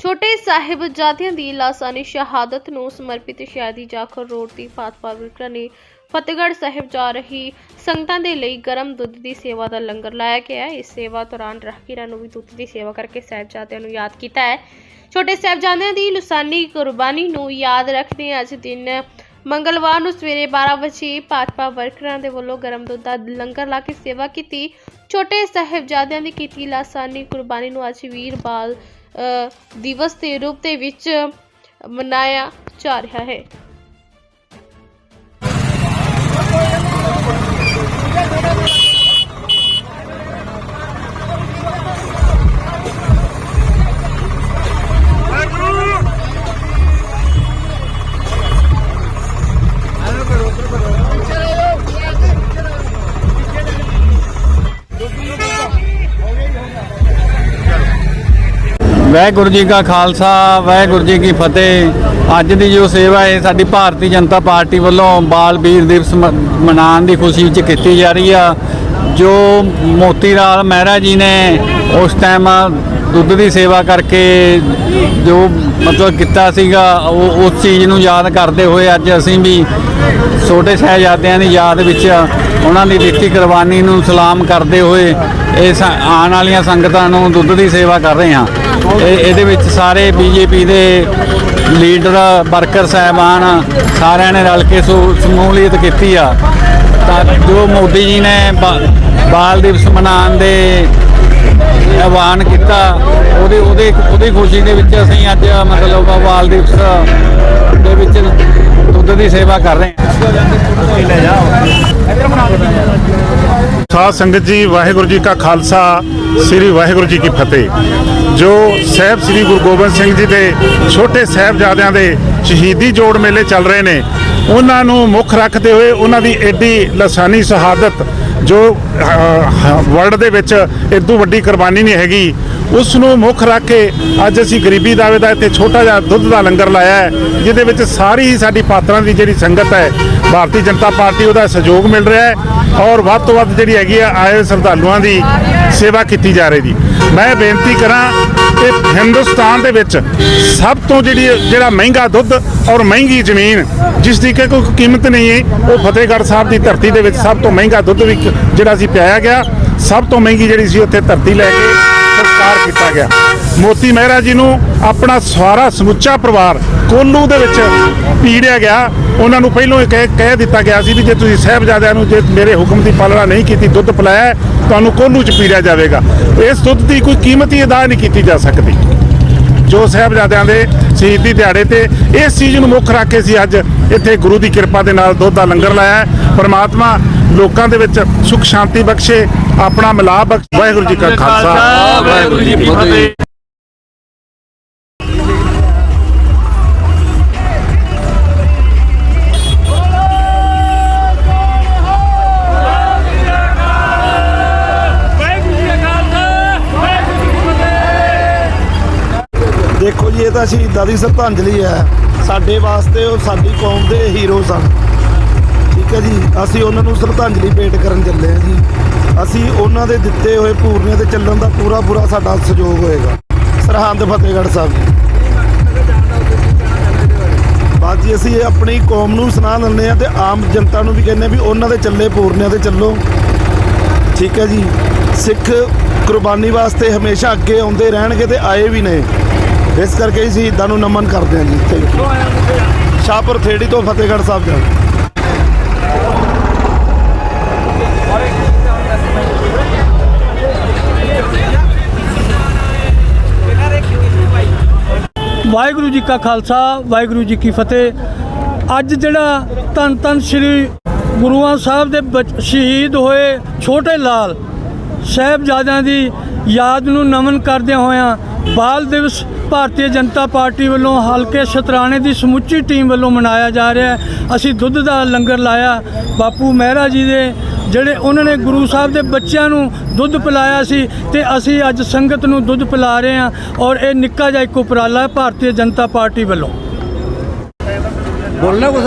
ਛੋਟੇ ਸਾਹਿਬਜ਼ਾਦਿਆਂ ਦੀ ਲਾਸਾਨੀ ਸ਼ਹਾਦਤ ਨੂੰ ਸਮਰਪਿਤ ਸ਼ਹਿਦੀ ਜਾਖਰ ਰੋਡ ਦੀ ਭਾਜਪਾ ਵਿਕਰਾ ਨੇ ਫਤਿਹਗੜ੍ਹ ਸਾਹਿਬ ਜਾ ਰਹੀ ਸੰਗਤਾਂ ਦੇ ਲਈ ਗਰਮ ਦੁੱਧ ਦੀ ਸੇਵਾ ਦਾ ਲੰਗਰ ਲਾਇਆ ਗਿਆ ਹੈ। ਇਸ ਸੇਵਾ ਦੌਰਾਨ ਰਾਹਗੀਰਾਂ ਨੂੰ ਵੀ ਦੁੱਧ ਦੀ ਸੇਵਾ ਕਰਕੇ ਸਾਹਿਬਜ਼ਾਦਿਆਂ ਨੂੰ ਯਾਦ ਕੀਤਾ ਹੈ। ਛੋਟੇ ਸਾਹਿਬਜ਼ਾਦਿਆਂ ਦੀ ਲੁਸਾਨੀ ਕੁਰਬਾਨੀ ਨੂੰ ਯਾਦ ਰੱਖਦੇ ਅੱਜ ਦਿਨ ਮੰਗਲਵਾਰ ਨੂੰ ਸਵੇਰੇ 12 ਵਜੇ ਭਾਜਪਾ ਵਰਕਰਾਂ ਦੇ ਵੱਲੋਂ ਗਰਮ ਦੁੱਧ ਦਾ ਲੰਗਰ ਲਾ ਕੇ ਸੇਵਾ ਕੀਤੀ। ਛੋਟੇ ਸਾਹਿਬਜ਼ਾਦਿਆਂ ਦੀ ਕੀਤੀ ਲਾਸਾਨੀ ਕੁਰਬਾਨੀ ਨੂੰ ਅੱਜ ਵੀਰ ਬਾਲ ਦਿਵਸ ਦੇ ਰੂਪ ਦੇ ਵਿੱਚ ਮਨਾਇਆ ਜਾ ਰਿਹਾ ਹੈ। ਵਾਹਿਗੁਰੂ ਜੀ ਕਾ ਖਾਲਸਾ, ਵਾਹਿਗੁਰੂ ਜੀ ਕੀ ਫਤਿਹ। ਅੱਜ ਦੀ ਜੋ ਸੇਵਾ ਹੈ, ਸਾਡੀ ਭਾਰਤੀ ਜਨਤਾ ਪਾਰਟੀ ਵੱਲੋਂ ਬਾਲ ਵੀਰ ਦਿਵਸ ਮ- ਮਨਾਉਣ ਦੀ ਖੁਸ਼ੀ ਵਿੱਚ ਕੀਤੀ ਜਾ ਰਹੀ ਆ। ਜੋ ਮੋਤੀ ਲਾਲ ਮਹਿਰਾ ਜੀ ਨੇ ਉਸ ਟਾਈਮ ਦੁੱਧ ਦੀ ਸੇਵਾ ਕਰਕੇ ਜੋ ਮਤਲਬ ਕੀਤਾ ਸੀਗਾ, ਉਹ ਉਸ ਚੀਜ਼ ਨੂੰ ਯਾਦ ਕਰਦੇ ਹੋਏ ਅੱਜ ਅਸੀਂ ਵੀ ਛੋਟੇ ਸਾਹਿਬਜ਼ਾਦਿਆਂ ਦੀ ਯਾਦ ਵਿੱਚ ਉਹਨਾਂ ਦੀ ਦਿੱਤੀ ਕੁਰਬਾਨੀ ਨੂੰ ਸਲਾਮ ਕਰਦੇ ਹੋਏ ਇਸ ਆਉਣ ਵਾਲੀਆਂ ਸੰਗਤਾਂ ਨੂੰ ਦੁੱਧ ਦੀ ਸੇਵਾ ਕਰ ਰਹੇ ਹਾਂ। ਇਹ ਇਹਦੇ ਵਿੱਚ ਸਾਰੇ ਬੀਜੇਪੀ ਦੇ ਲੀਡਰ ਵਰਕਰ ਸਾਹਿਬਾਨ ਸਾਰਿਆਂ ਨੇ ਰਲ ਕੇ ਸਮੂਲੀਅਤ ਕੀਤੀ ਆ। ਤਾਂ ਜੋ ਮੋਦੀ ਜੀ ਨੇ ਬਾਲ ਦਿਵਸ ਮਨਾਉਣ ਦੇ ਆਹਵਾਨ ਕੀਤਾ, ਉਹਦੇ ਉਹਦੇ ਉਹਦੀ ਖੁਸ਼ੀ ਦੇ ਵਿੱਚ ਅਸੀਂ ਅੱਜ ਮਤਲਬ ਬਾਲ ਦਿਵਸ ਦੇ ਵਿੱਚ ਦੁੱਧ ਦੀ ਸੇਵਾ ਕਰ ਰਹੇ ਹਾਂ। ਸਾਧ ਸੰਗਤ ਜੀ, ਵਾਹਿਗੁਰੂ ਜੀ ਕਾ ਖਾਲਸਾ, ਸ੍ਰੀ ਵਾਹਿਗੁਰੂ ਜੀ ਕੀ ਫਤਿਹ। ਜੋ ਸਾਹਿਬ ਸ੍ਰੀ ਗੁਰੂ ਗੋਬਿੰਦ ਸਿੰਘ ਜੀ ਦੇ ਛੋਟੇ ਸਾਹਿਬਜ਼ਾਦਿਆਂ ਦੇ ਸ਼ਹੀਦੀ ਜੋੜ ਮੇਲੇ ਚੱਲ ਰਹੇ ਨੇ, ਉਹਨਾਂ ਨੂੰ ਮੁੱਖ ਰੱਖਦੇ ਹੋਏ ਉਹਨਾਂ ਦੀ ਐਡੀ ਲਸਾਨੀ ਸ਼ਹਾਦਤ ਜੋ ਵਰਲਡ ਦੇ ਵਿੱਚ ਇਦੋਂ ਵੱਡੀ ਕੁਰਬਾਨੀ ਨਹੀਂ ਹੈਗੀ ਉਸ ਨੂੰ ਮੁੱਖ ਰੱਖ ਕੇ ਅੱਜ ਅਸੀਂ ਗਰੀਬੀ ਦਾਵੇ ਦਾ ਇੱਥੇ ਛੋਟਾ ਜਿਹਾ ਦੁੱਧ ਦਾ ਲੰਗਰ ਲਾਇਆ ਹੈ, ਜਿਹਦੇ ਵਿੱਚ ਸਾਰੀ ਹੀ ਸਾਡੀ ਪਾਤਰਾਂ ਦੀ ਜਿਹੜੀ ਸੰਗਤ ਹੈ, ਭਾਰਤੀ ਜਨਤਾ ਪਾਰਟੀ ਉਹਦਾ ਸਹਿਯੋਗ ਮਿਲ ਰਿਹਾ ਹੈ ਔਰ ਵੱਧ ਤੋਂ ਵੱਧ ਜਿਹੜੀ ਹੈਗੀ ਆ, ਆਏ ਸ਼ਰਧਾਲੂਆਂ ਦੀ ਸੇਵਾ ਕੀਤੀ ਜਾ ਰਹੀ ਜੀ। ਮੈਂ ਬੇਨਤੀ ਕਰਾਂ ਕਿ ਹਿੰਦੁਸਤਾਨ ਦੇ ਵਿੱਚ ਸਭ ਤੋਂ ਜਿਹੜੀ, ਜਿਹੜਾ ਮਹਿੰਗਾ ਦੁੱਧ ਔਰ ਮਹਿੰਗੀ ਜ਼ਮੀਨ, ਜਿਸ ਦੀ ਕਿ ਕੋਈ ਕੀਮਤ ਨਹੀਂ ਹੈ, ਉਹ ਫਤਿਹਗੜ੍ਹ ਸਾਹਿਬ ਦੀ ਧਰਤੀ ਦੇ ਵਿੱਚ ਸਭ ਤੋਂ ਮਹਿੰਗਾ ਦੁੱਧ ਵੀ ਜਿਹੜਾ ਸੀ ਪਿਆਇਆ ਗਿਆ, ਸਭ ਤੋਂ ਮਹਿੰਗੀ ਜਿਹੜੀ ਸੀ ਉੱਥੇ ਧਰਤੀ ਲੈ ਕੇ ਸੰਸਕਾਰ ਕੀਤਾ ਗਿਆ। ਮੋਤੀ ਮਹਿਰਾ ਜੀ ਨੂੰ ਆਪਣਾ ਸਾਰਾ ਸਮੁੱਚਾ ਪਰਿਵਾਰ ਕੋਲੂ ਦੇ ਵਿੱਚ ਪੀੜਿਆ ਗਿਆ। ਉਹਨਾਂ ਨੂੰ ਪਹਿਲਾਂ ਹੀ ਕਹਿ ਕਹਿ ਦਿੱਤਾ ਗਿਆ ਸੀ ਵੀ ਜੇ ਤੁਸੀਂ ਸਾਹਿਬਜ਼ਾਦਿਆਂ ਨੂੰ ਜੇ ਮੇਰੇ ਹੁਕਮ ਦੀ ਪਾਲਣਾ ਨਹੀਂ ਕੀਤੀ, ਦੁੱਧ ਪਿਲਾਇਆ ਤੁਹਾਨੂੰ ਕੋਲੂ 'ਚ ਪੀੜਿਆ ਜਾਵੇਗਾ। ਇਸ ਦੁੱਧ ਦੀ ਕੋਈ ਕੀਮਤ ਹੀ ਅਦਾ ਨਹੀਂ ਕੀਤੀ ਜਾ ਸਕਦੀ। ਜੋ ਸਾਹਿਬਜ਼ਾਦਿਆਂ ਦੇ ਸ਼ਹੀਦੀ ਦਿਹਾੜੇ ਤੇ ਇਸ ਚੀਜ਼ ਨੂੰ ਮੁੱਖ ਰੱਖ ਕੇ ਸੀ ਅੱਜ ਇੱਥੇ ਗੁਰੂ ਦੀ ਕਿਰਪਾ ਦੇ ਨਾਲ ਦੁੱਧ ਦਾ ਲੰਗਰ ਲਾਇਆ ਪਰਮਾਤਮਾ ਲੋਕਾਂ ਦੇ ਵਿੱਚ ਸੁਖ ਸ਼ਾਂਤੀ ਬਖਸ਼ੇ ਆਪਣਾ ਮਿਲਾਪ ਬਖਸ਼ੇ। ਵਾਹਿਗੁਰੂ ਜੀ ਕਾ ਖਾਲਸਾ। ਵਾਹਿਗੁਰੂ ਜੀ ਕੀ ਫਤਿਹ। ਦੇਖੋ ਜੀ ਇਹ ਤਾਂ ਸ਼ਹੀਦਾਂ ਦੀ ਸ਼ਰਧਾਂਜਲੀ ਹੈ। ਸਾਡੇ ਵਾਸਤੇ ਉਹ ਸਾਡੀ ਕੌਮ ਦੇ ਹੀਰੋ ਸਨ ਠੀਕ ਹੈ ਜੀ। ਅਸੀਂ ਉਹਨਾਂ ਨੂੰ ਸ਼ਰਧਾਂਜਲੀ ਭੇਟ ਕਰਨ ਚੱਲੇ ਹਾਂ ਜੀ। ਅਸੀਂ ਉਹਨਾਂ ਦੇ ਦਿੱਤੇ ਹੋਏ ਪੂਰਨਿਆਂ ਤੇ ਚੱਲਣ ਦਾ ਪੂਰਾ ਪੂਰਾ ਸਾਡਾ ਸਹਿਯੋਗ ਹੋਏਗਾ। ਸਰਹੰਦ ਫਤਿਹਗੜ੍ਹ ਸਾਹਿਬ ਜੀ। ਬਾਅਦ ਜੀ, ਅਸੀਂ ਆਪਣੀ ਕੌਮ ਨੂੰ ਸੁਣਾ ਦਿੰਦੇ ਆ ਤੇ ਆਮ ਜਨਤਾ ਨੂੰ ਵੀ ਕਹਿੰਦੇ ਆ ਵੀ ਉਹਨਾਂ ਦੇ ਚੱਲੇ ਪੂਰਨਿਆਂ ਤੇ ਚੱਲੋ। ਠੀਕ ਹੈ ਜੀ। ਸਿੱਖ ਕੁਰਬਾਨੀ ਵਾਸਤੇ ਹਮੇਸ਼ਾ ਅੱਗੇ ਆਉਂਦੇ ਰਹਿਣਗੇ ਤੇ ਆਏ ਵੀ ਨੇ। ਇਸ ਕਰਕੇ ਅਸੀਂ ਸ਼ਹੀਦਾਂ ਨੂੰ ਨਮਨ ਕਰਦੇ ਹਾਂ ਜੀ। ਥੈਂਕ ਯੂ ਸ਼ਾਹਪੁਰ ਥੇੜੀ ਤੋਂ ਫਤਿਹਗੜ੍ਹ ਸਾਹਿਬ ਜਾਣਾ ਵਾਹਿਗੁਰੂ ਜੀ ਕਾ ਖਾਲਸਾ, ਵਾਹਿਗੁਰੂ ਜੀ ਕੀ ਫਤਿਹ। ਅੱਜ ਜਿਹੜਾ ਧੰਨ ਧੰਨ ਸ੍ਰੀ ਗੁਰੂਆਂ ਸਾਹਿਬ ਦੇ ਬੱਚ- ਸ਼ਹੀਦ ਹੋਏ ਛੋਟੇ ਲਾਲ ਸਾਹਿਬਜ਼ਾਦਿਆਂ ਦੀ ਯਾਦ ਨੂੰ ਨਮਨ ਕਰਦਿਆਂ ਹੋਇਆਂ ਬਾਲ ਦਿਵਸ ਭਾਰਤੀ ਜਨਤਾ ਪਾਰਟੀ ਵੱਲੋਂ ਹਲਕੇ ਸ਼ਤਰਾਣੇ ਦੀ ਸਮੁੱਚੀ ਟੀਮ ਵੱਲੋਂ ਮਨਾਇਆ ਜਾ ਰਿਹਾ ਹੈ। ਅਸੀਂ ਦੁੱਧ ਦਾ ਲੰਗਰ ਲਾਇਆ। ਬਾਪੂ ਮਹਿਰਾ ਜੀ ਦੇ ਜਿਹੜੇ ਉਹਨਾਂ ਨੇ ਗੁਰੂ ਸਾਹਿਬ ਦੇ ਬੱਚਿਆਂ ਨੂੰ ਦੁੱਧ ਪਿਲਾਇਆ ਸੀ ਤੇ ਅਸੀਂ ਅੱਜ ਸੰਗਤ ਨੂੰ ਦੁੱਧ ਪਿਲਾ ਰਹੇ ਹਾਂ ਔਰ ਇਹ ਨਿੱਕਾ ਜਿਹਾ ਇੱਕ ਉਪਰਾਲਾ ਹੈ ਭਾਰਤੀ ਜਨਤਾ ਪਾਰਟੀ ਵੱਲੋਂ। ਬੋਲਣਾ ਕੁਛ?